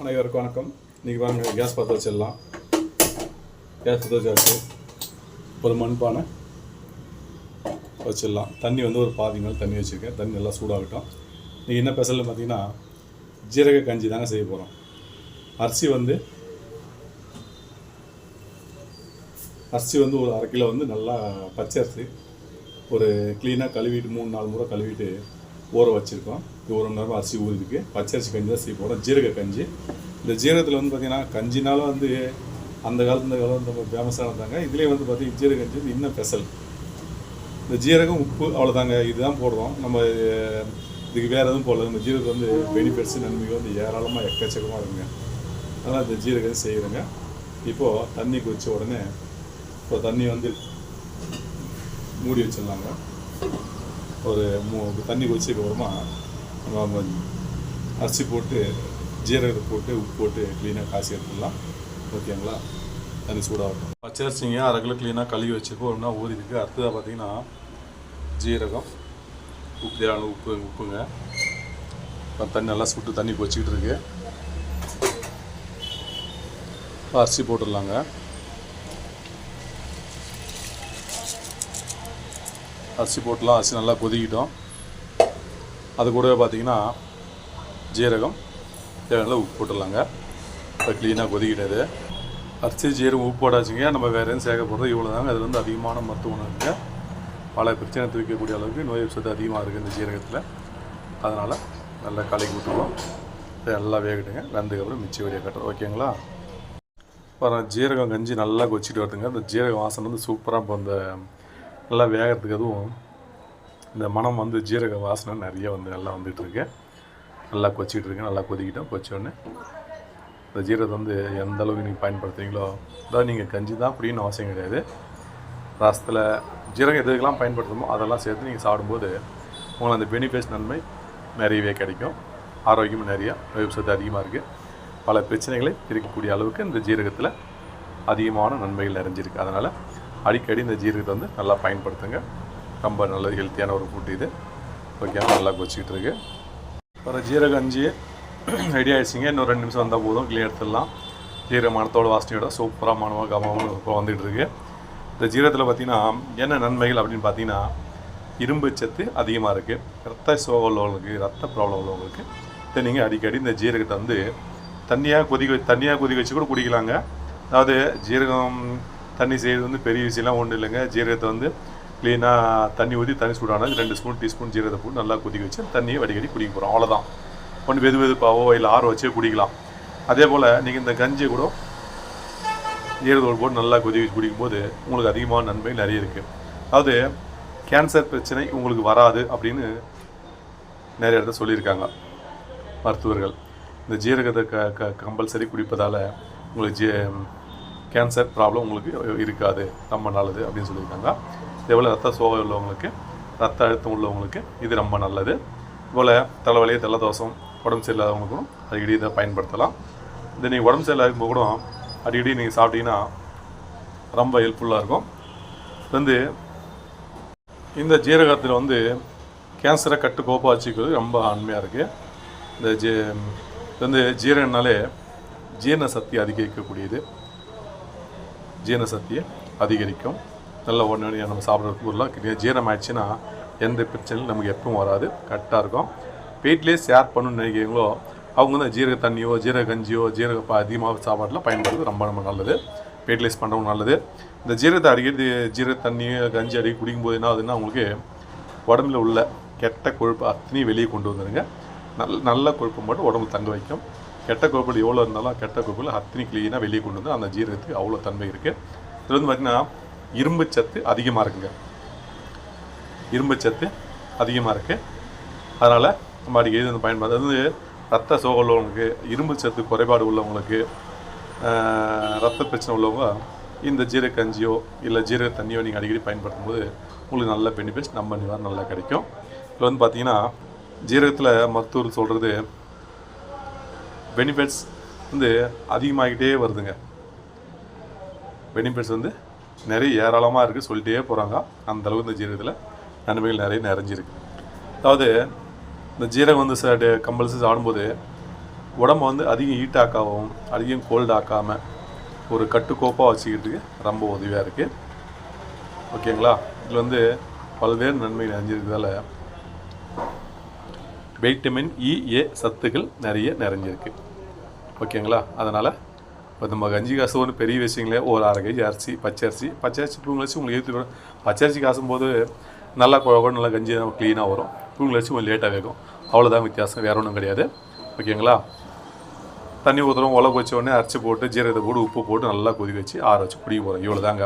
அனைவருக்கும் வணக்கம். இன்றைக்கி வாங்க கேஸ் பற்ற வச்சிடலாம். கேஸ் பற்ற வச்சாச்சு. ஒரு மண்பானை வச்சிடலாம். தண்ணி வந்து ஒரு பாதி மேல் தண்ணி வச்சுருக்கேன். தண்ணி நல்லா சூடாகட்டும். இன்றைக்கி என்ன ஸ்பெஷல்னு பார்த்தீங்கன்னா ஜீரக கஞ்சி தாங்க செய்ய போகிறோம் அரிசி வந்து அரிசி வந்து ஒரு அரை கிலோ வந்து நல்லா பச்சை அரிசி. ஒரு க்ளீனாக கழுவிட்டு மூணு நாலு முறை கழுவிட்டு ஊற வச்சுருக்கோம். இது ஒரு மணி நேரம் அரிசி ஊறிருக்கு. பச்சரிசி கஞ்சி தான் செய்ய போகிறோம் ஜீரக கஞ்சி. இந்த ஜீரகத்தில் வந்து பார்த்திங்கன்னா கஞ்சினாலும் வந்து அந்த காலத்து இந்த காலம் ரொம்ப ஃபேமஸாக இருந்தாங்க இதுலேயே வந்து பார்த்திங்கன்னா ஜீரக கஞ்சி வந்து இன்னும் ஸ்பெஷல் இந்த ஜீரகம் உப்பு அவ்வளோதாங்க இதுதான் போடுறோம் நம்ம இதுக்கு வேறு எதுவும் போடல. இந்த ஜீரகம் வந்து பெனிஃபிட்ஸ் நன்மைகள் வந்து ஏராளமாக எக்கச்சக்கமாக இருக்குங்க. அதனால் இந்த ஜீரகம் செய்கிறேங்க இப்போது தண்ணி குதித்த உடனே இப்போ தண்ணி வந்து மூடி வச்சிடலாங்க. ஒரு மூ தண்ணி கொதிச்சதுக்கப்புறமா நம்ம அரிசி போட்டு ஜீரகத்தை போட்டு உப்பு போட்டு க்ளீனாக காசி எடுத்துடலாம். ஓகேங்களா தண்ணி சூடாகட்டும். பச்சரிசிங்க அரை கிலோ க்ளீனாக கழுவி வச்சுருக்கோம். ஒன்றா ஊறி இருக்குது அடுத்ததாக பார்த்தீங்கன்னா ஜீரகம் உப்பு தேவையான உப்பு உப்புங்க. இப்போ தண்ணி நல்லா சுட்டு தண்ணி கொச்சிக்கிட்டு இருக்கு. அரிசி போட்டுடலாங்க. அரிசி போட்டுலாம் அரிசி நல்லா கொதிக்கிட்டோம். அது கூடவே பார்த்தீங்கன்னா ஜீரகம் தேவையான உப்பு போட்டுடலாங்க. இப்போ க்ளீனாக கொதிக்கிட்டது. அரிசி ஜீரகம் உப்பு போடாச்சுங்க நம்ம வேறு எதுவும் சேர்க்க போகிறது இவ்வளோ தாங்க அது வந்து அதிகமான மருத்துவ உணவுங்க பல பிரச்சனை தூக்கக்கூடிய அளவுக்கு நோய் சத்து அதிகமாக இருக்குது இந்த ஜீரகத்தில். அதனால் நல்லா கலக்கி விட்டுருவோம். நல்லா வேகட்டுங்க. வெந்ததுக்கப்புறம் மிச்சம் வடியை கட்டுறோம். ஓகேங்களா? அப்புறம் ஜீரகம் கஞ்சி நல்லா கொச்சிட்டு வருதுங்க. அந்த ஜீரக வாசனை வந்து சூப்பராக இப்போ அந்த நல்லா வேகிறதுக்கு அதுவும் இந்த மனம் வந்து ஜீரக வாசனை நிறைய வந்து நல்லா வந்துட்டு நல்லா கொச்சிக்கிட்டு இருக்கு நல்லா கொதிக்கிட்டோம் கொச்சோடனே இந்த ஜீரகத்தை வந்து எந்த அளவுக்கு நீங்கள் பயன்படுத்துறீங்களோ அதாவது நீங்கள் கஞ்சி தான் அப்படின்னு அவசியம் கிடையாது. ரசத்தில் ஜீரகம் எதுக்கெல்லாம் பயன்படுத்தணுமோ அதெல்லாம் சேர்த்து நீங்கள் சாப்பிடும்போது உங்களுக்கு அந்த பெனிஃபிட்ஸ் நன்மை நிறையவே கிடைக்கும். ஆரோக்கியமும் நிறையா நோய் அதிகமாக இருக்குது பல பிரச்சனைகளை இருக்கக்கூடிய அளவுக்கு இந்த ஜீரகத்தில் அதிகமான நன்மைகள் நிறைஞ்சிருக்கு. அதனால் அடிக்கடி இந்த ஜீரகத்தை வந்து நல்லா பயன்படுத்துங்க. ரொம்ப நல்ல ஹெல்த்தியான ஒரு ஃபுட் இது. ஓகே நல்லா கொச்சிக்கிட்டு இருக்கு. அப்புறம் ஜீரக அஞ்சு ரெடி ஆயிடுச்சிங்க. இன்னும் ரெண்டு நிமிஷம் வந்தால் போதும். கிளியர் எடுத்துடலாம். ஜீரக மனத்தோட வாசனையோட சூப்பராக மனமாக கமமாக இப்போ வந்துகிட்டு இருக்கு. இந்த ஜீரகத்தில் பார்த்தீங்கன்னா என்ன நன்மைகள் அப்படின்னு பார்த்தீங்கன்னா இரும்பு சத்து அதிகமாக இருக்குது ரத்த சோகம் உள்ளவங்களுக்கு ரத்த ப்ராப்ளம் உள்ளவங்களுக்கு இதை நீங்கள் அடிக்கடி இந்த ஜீரகத்தை வந்து தண்ணியாக கொதிக்க தண்ணியாக கொதிக்க வச்சு கூட குடிக்கலாங்க. அதாவது ஜீரகம் தண்ணி செய்கிறது வந்து பெரிய விஷயம்லாம் ஒன்றும் இல்லைங்க. ஜீரகத்தை வந்து க்ளீனாக தண்ணி ஊற்றி தண்ணி சூடானது ரெண்டு ஸ்பூன் டீஸ்பூன் ஜீரகத்தை போட்டு நல்லா கொதிக்க வச்சு தண்ணியை வடிகடி குடிக்க போகிறோம் அவ்வளோதான் ஒன்று வெது வெதுப்பாவோ இல்லை ஆற வச்சே குடிக்கலாம். அதே போல் நீங்கள் இந்த கஞ்சியை கூட ஜீரகத்தோடு போட்டு நல்லா கொதிக்க வச்சு குடிக்கும்போது உங்களுக்கு அதிகமான நன்மை நிறைய இருக்குது அதாவது கேன்சர் பிரச்சனை உங்களுக்கு வராது அப்படின்னு நிறைய இடத்த சொல்லியிருக்காங்க மருத்துவர்கள். இந்த ஜீரகத்தை க க கம்பல்சரி குடிப்பதால் உங்களுக்கு ஜீ கேன்சர் ப்ராப்ளம் உங்களுக்கு இருக்காது. ரொம்ப நல்லது அப்படின்னு சொல்லியிருக்காங்க. இதேபோல் ரத்த சோகை உள்ளவங்களுக்கு ரத்த அழுத்தம் உள்ளவங்களுக்கு இது ரொம்ப நல்லது. இதுபோல் தலைவலி தலதோஷம் உடம்பு சரியில்லாதவங்களுக்கும் அடிக்கடி இதை பயன்படுத்தலாம். இது நீங்கள் உடம்பு சரியில்லாத கூட அடிக்கடி நீங்கள் சாப்பிட்டீங்கன்னா ரொம்ப ஹெல்ப்ஃபுல்லாக இருக்கும். வந்து இந்த ஜீரகத்தில் வந்து கேன்சரை கட்டு கோப்பா வச்சுக்கிறது ரொம்ப அண்மையாக இருக்குது இந்த ஜீ இது வந்து ஜீரகனாலே ஜீரண சக்தி அதிகரிக்கக்கூடியது. ஜீரண சக்தியை அதிகரிக்கும். நல்ல உடனடியாக நம்ம சாப்பிட்றது பொருளாக ஜீரணம் ஆயிடுச்சுன்னா எந்த பிரச்சனையும் நமக்கு எப்பவும் வராது. கரெக்டாக இருக்கும். வீட்லேயே ஷேர் பண்ணணும்னு நினைக்கிறீங்களோ அவங்க வந்து ஜீரக தண்ணியோ ஜீரக கஞ்சியோ ஜீரக அதிகமாக சாப்பாட்டில் பயன்படுறது ரொம்ப ரொம்ப நல்லது. வெயிட்லெஸ் பண்ணுறவும் நல்லது. இந்த ஜீரகத்தை அடிக்கடி ஜீரக தண்ணி கஞ்சி அடிக்கடி குடிக்கும்போது என்ன ஆகுதுன்னா உங்களுக்கு உடம்புல உள்ள கெட்ட கொழுப்பு அத்தனையும் வெளியே கொண்டு வந்துடுங்க நல்ல நல்ல கொழுப்பு மட்டும் உடம்புல தங்க வைக்கும். கெட்ட கோப்பில் எவ்வளோ இருந்தாலும் கெட்ட கோப்பில் அத்தனை க்ளீனாக வெளியே கொண்டு வந்து அந்த ஜீரகத்துக்கு அவ்வளோ தன்மை இருக்குது இதில் வந்து பார்த்திங்கன்னா இரும்பு சத்து அதிகமாக இருக்குங்க. இரும்பு சத்து அதிகமாக இருக்குது அதனால் நம்ம அடிக்கடி இது வந்து பயன்படுது அது ரத்த சோகம் உள்ளவங்களுக்கு இரும்பு சத்து குறைபாடு உள்ளவங்களுக்கு ரத்த பிரச்சனை உள்ளவங்க இந்த ஜீரக கஞ்சியோ இல்லை ஜீரக தண்ணியோ நீங்கள் அடிக்கடி பயன்படுத்தும் போது உங்களுக்கு நல்ல பெனிஃபிட்ஸ் நம்ம நிவாரணம் நல்லா கிடைக்கும். இதில் வந்து பார்த்தீங்கன்னா ஜீரகத்தில் மருத்துவர் சொல்கிறது பெனிஃபிட்ஸ் வந்து அதிகமாகிட்டே வருதுங்க. பெனிஃபிட்ஸ் வந்து நிறைய ஏராளமாக இருக்குது சொல்லிட்டே போகிறாங்க அந்தளவு இந்த ஜீரகத்தில் நன்மைகள் நிறைய நிறைஞ்சிருக்கு. அதாவது இந்த ஜீரகம் வந்து சார் கம்பல்சரி சாடும்போது உடம்ப வந்து அதிகம் ஹீட் ஆக்காகவும் அதிகம் கோல்ட் ஆக்காமல் ஒரு கட்டுக்கோப்பாக வச்சுக்கிறதுக்கு ரொம்ப உதவியாக இருக்குது ஓகேங்களா இதில் வந்து பல்வேறு நன்மை நிறைஞ்சிருக்கிறதால வைட்டமின் இ e, ஏ சத்துக்கள் நிறைய நிறைஞ்சிருக்கு. ஓகேங்களா? அதனால் இப்போ நம்ம கஞ்சி காசு ஒன்று பெரிய விஷயங்களே ஒரு அரை கேஜி அரிசி பச்சரிசி பச்சரிசி புழுங்கல் வச்சு உங்களுக்கு ஏற்றி பச்சரிசி காசும் போது நல்லா குழகம் நல்லா கஞ்சி நம்ம க்ளீனாக வரும். புழுங்கல் வச்சு கொஞ்சம் லேட்டாக வேகும். அவ்வளோதான் வித்தியாசம் வேறு ஒன்றும் கிடையாது. ஓகேங்களா? தண்ணி ஊற்றுறோம் உலக வச்ச உடனே அரைச்சி போட்டு ஜீரகத்தை போட்டு உப்பு போட்டு நல்லா கொதிக்க வச்சு ஆற வச்சு குடி போகிறோம் இவ்வளோ தாங்க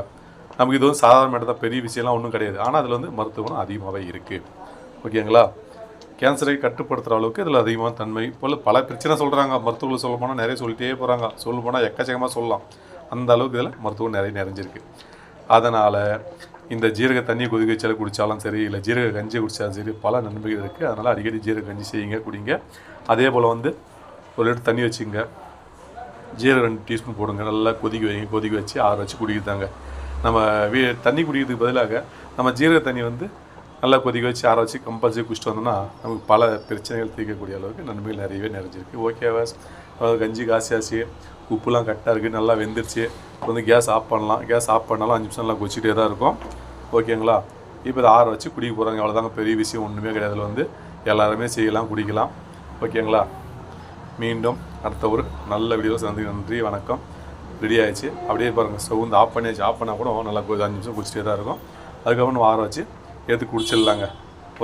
நமக்கு இது வந்து சாதாரண மட்டும் தான் பெரிய விஷயம்லாம் ஒன்றும் கிடையாது. ஆனால் அதில் வந்து மருத்துவம் அதிகமாகவே இருக்குது ஓகேங்களா? கேன்சரை கட்டுப்படுத்துகிற அளவுக்கு இதில் அதிகமான தன்மை. போல் பல பிரச்சனை சொல்கிறாங்க மருத்துவர்கள் சொல்ல போனால் நிறைய சொல்லிட்டே போகிறாங்க சொல்ல போனால் எக்கச்சக்கமாக சொல்லலாம். அந்த அளவுக்கு இதில் மருத்துவம் நிறைய நிறைஞ்சிருக்கு. அதனால் இந்த ஜீரக தண்ணி கொதிக்க வச்சாலும் குடித்தாலும் சரி இல்லை ஜீரக கஞ்சி குடித்தாலும் சரி பல நன்மைகள் இருக்குது அதனால் அடிக்கடி ஜீரக கஞ்சி செய்யுங்க குடிங்க. அதே போல் வந்து ஒரு லிட்டர் தண்ணி வச்சுங்க. ஜீரகம் ரெண்டு டீஸ்பூன் போடுங்க. நல்லா கொதிக்க வைங்க. கொதிக்க வச்சு ஆற வச்சு குடிக்கிறதாங்க நம்ம வீ தண்ணி குடிக்கிறதுக்கு பதிலாக நம்ம ஜீரக தண்ணி வந்து நல்லா கொதிக்க வச்சு ஆற வச்சு கம்பல்சரி குடிச்சிட்டு வந்தோம்னா நமக்கு பல பிரச்சனைகள் தீர்க்கக்கூடிய அளவுக்கு நன்மைகள் நிறையவே நிறைஞ்சிருக்கு. ஓகேவா அதாவது கஞ்சி காசியாச்சு உப்புலாம் கரெக்டாக இருக்குது நல்லா வெந்துருச்சு. இப்போ வந்து கேஸ் ஆஃப் பண்ணலாம். கேஸ் ஆஃப் பண்ணாலும் அஞ்சு நிமிஷம் நல்லா கொச்சிட்டே தான் இருக்கும். ஓகேங்களா இப்போ இதை ஆற வச்சு குடிக்க போகிறாங்க அவ்வளோதாங்க பெரிய விஷயம் ஒன்றுமே கிடையாது. வந்து எல்லாருமே செய்யலாம் குடிக்கலாம். ஓகேங்களா மீண்டும் அடுத்த ஒரு நல்ல வீடியோ சந்தி நன்றி வணக்கம். ரெடி ஆகிடுச்சு அப்படியே பாருங்கள் ஸ்டவ் வந்து ஆஃப் பண்ணியாச்சு ஆஃப் பண்ணால் கூட நல்லா அஞ்சு நிமிஷம் குடிச்சிட்டே தான் இருக்கும். அதுக்கப்புறம் ஆற வச்சு எடுத்து குடிச்சிடலாங்க.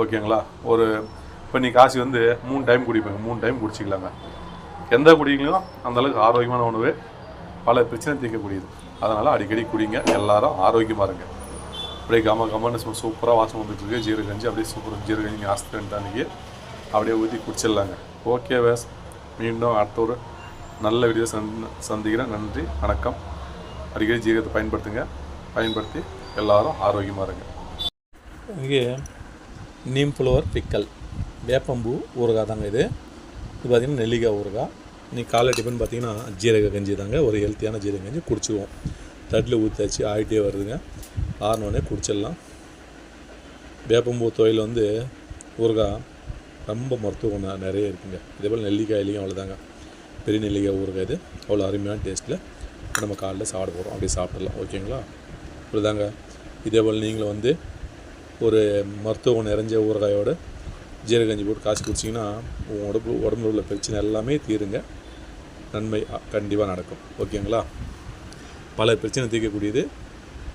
ஓகேங்களா? ஒரு இப்போ நீ காசு வந்து மூணு டைம் குடிப்பேங்க. மூணு டைம் குடிச்சிக்கலாங்க. எந்த குடிங்களோ அந்தளவுக்கு ஆரோக்கியமான உணவு பல பிரச்சனை தீர்க்கக்கூடியது. அதனால் அடிக்கடி குடிங்க. எல்லாரும் ஆரோக்கியமாக இருங்க. அப்படியே கம கமன்னு சூப்பராக வாசம் வந்துட்டுருக்கு. ஜீரகஞ்சி கஞ்சி அப்படியே சூப்பர் ஜீரகஞ்சி ஆஸ்திரன் அன்றைக்கி அப்படியே ஊற்றி குடிச்சிடலாங்க. Okay ways. மீண்டும் அடுத்த ஒரு நல்ல வீடியோ சந் சந்திக்கிறேன். நன்றி வணக்கம். அடிக்கடி ஜீரகத்தை பயன்படுத்துங்க. பயன்படுத்தி எல்லாரும் ஆரோக்கியமாக இருங்க. இங்கே நீம் ஃப்ளவர் பிக்கல். வேப்பம்பூ ஊறுகாய் தாங்க இது. இது பார்த்திங்கன்னா நெல்லிக்காய் ஊறுகாய். இன்றைக்கி காலை டிஃபன் பார்த்திங்கன்னா ஜீரக கஞ்சி தாங்க. ஒரு ஹெல்த்தியான ஜீரக கஞ்சி குடிச்சிடுவோம் தட்டில் ஊற்றாச்சு ஆகிட்டே வருதுங்க. ஆறினோடனே குடிச்சிடலாம். வேப்பம்பூ தொழில் வந்து ஊறுகாய் ரொம்ப மருத்துவ குணம் நிறைய இருக்குங்க. இதே போல் நெல்லிக்காயிலையும் அவ்வளோதாங்க பெரிய நெல்லிக்காய் ஊறுகாய் இது. அவ்வளோ அருமையான டேஸ்ட்டில் நம்ம காலைல சாப்பிட போகிறோம் அப்படியே சாப்பிடலாம் ஓகேங்களா? இவ்வளோதாங்க இதே போல் நீங்களும் வந்து ஒரு மருத்துவம் நிறைஞ்ச ஊறுகாயோட ஜீரகஞ்சி போட்டு காசு குடிச்சிங்கன்னா உங்கள் உடம்பு உடம்புல உள்ள பிரச்சனை எல்லாமே தீருங்க. நன்மை கண்டிப்பாக நடக்கும். ஓகேங்களா? பல பிரச்சனை தீர்க்கக்கூடியது.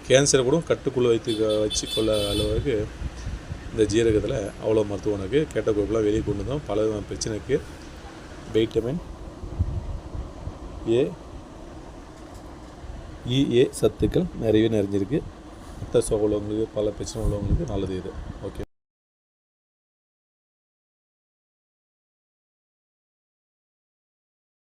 கேன்சரை கூட கட்டுக்குள்ளே வைத்து வச்சு கொள்ள அளவுக்கு இந்த ஜீரகத்தில் அவ்வளோ மருத்துவம் இருக்குது கெட்ட கொழுப்புலாம் வெளியே கொண்டு வந்தோம். பல விதமான பிரச்சனைக்கு வைட்டமின் ஏ இஏ e, சத்துக்கள் நிறையவே நிறைஞ்சிருக்கு. ரத்த சோகம் உள்ளவங்களுக்கு பல பிரச்சனை உள்ளவங்களுக்கு நல்லது இது. ஓகே